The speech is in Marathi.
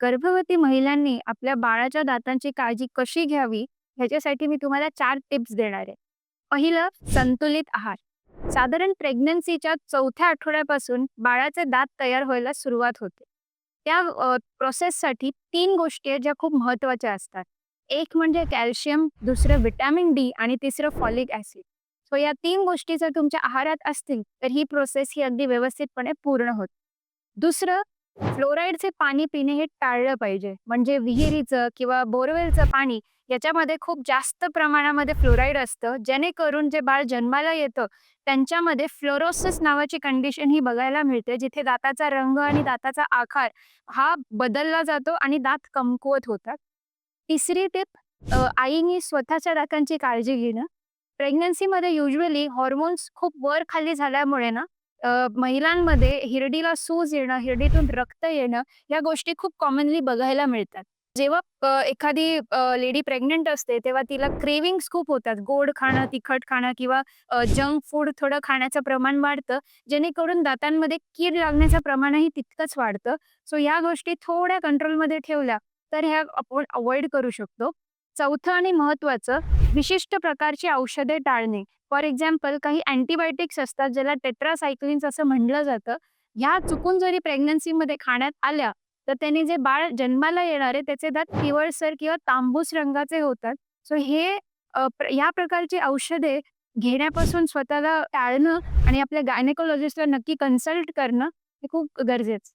गर्भवती महिलांनी आपल्या बाळाच्या दातांची काळजी कशी घ्यावी ह्याच्यासाठी मी तुम्हाला चार टिप्स देणार आहे. पहिलं संतुलित आहार. साधारण प्रेग्नन्सीच्या चौथ्या आठवड्यापासून बाळाचे दात तयार व्हायला सुरुवात होते. त्या प्रोसेससाठी तीन गोष्टी आहेत ज्या खूप महत्त्वाच्या असतात. एक म्हणजे कॅल्शियम, दुसरं व्हिटॅमिन डी आणि तिसरं फॉलिक ॲसिड. सो या तीन गोष्टी जर तुमच्या आहारात असतील, तर ही प्रोसेस ही अगदी व्यवस्थितपणे पूर्ण होते. दुसरं फ्लोराईडचे पाणी पिणे हे टाळलं पाहिजे. म्हणजे विहिरीचं किंवा बोरवेलचं पाणी याच्यामध्ये खूप जास्त प्रमाणामध्ये फ्लोराईड असतं, जेणेकरून जे बाळ जन्माला येतं त्यांच्यामध्ये फ्लोरोसिस नावाची कंडिशन ही बघायला मिळते, जिथे दाताचा रंग आणि दाताचा आकार हा बदलला जातो आणि दात कमकुवत होतात. तिसरी टिप आईनी स्वतःच्या दातांची काळजी घेणं. प्रेग्नन्सीमध्ये युजली हॉर्मोन्स खूप वर-खाली झाल्यामुळे ना अ, महिलांमध्ये हिरडीला सूज येणं, हिरडीतून रक्त येणं या गोष्टी खूप कॉमनली बघायला मिळतात. जेव्हा अ, एखादी अ, लेडी प्रेग्नंट असते, तेव्हा तिला क्रेव्हिंग्ज खूप होतात. गोड खाणं, तिखट खाणं किंवा अ, जंक फूड थोडं खाण्याचं प्रमाण वाढतं, जेणेकरून दातांमध्ये कीड लागण्याचं प्रमाणही तितकंच वाढतं. सो ह्या गोष्टी थोड्या कंट्रोलमध्ये ठेवल्या, तर ह्या आपण अव्हॉइड करू शकतो. चौथं आणि महत्त्वाचं, विशिष्ट प्रकारची औषधे टाळणे. फॉर एक्झाम्पल काही अँटीबायोटिक्स असतात, ज्याला टेट्रासायक्लिन्स असं म्हणलं जातं. ह्या चुकून जरी प्रेग्नन्सीमध्ये खाण्यात आल्या, तर त्याने जे बाळ जन्माला येणारे त्याचे दात पिवळसर किंवा तांबूस रंगाचे होतात. सो हे या प्रकारची औषधे घेण्यापासून स्वतःला टाळणं आणि आपल्या गायनेकोलॉजिस्टला नक्की कन्सल्ट करणं हे खूप गरजेचं.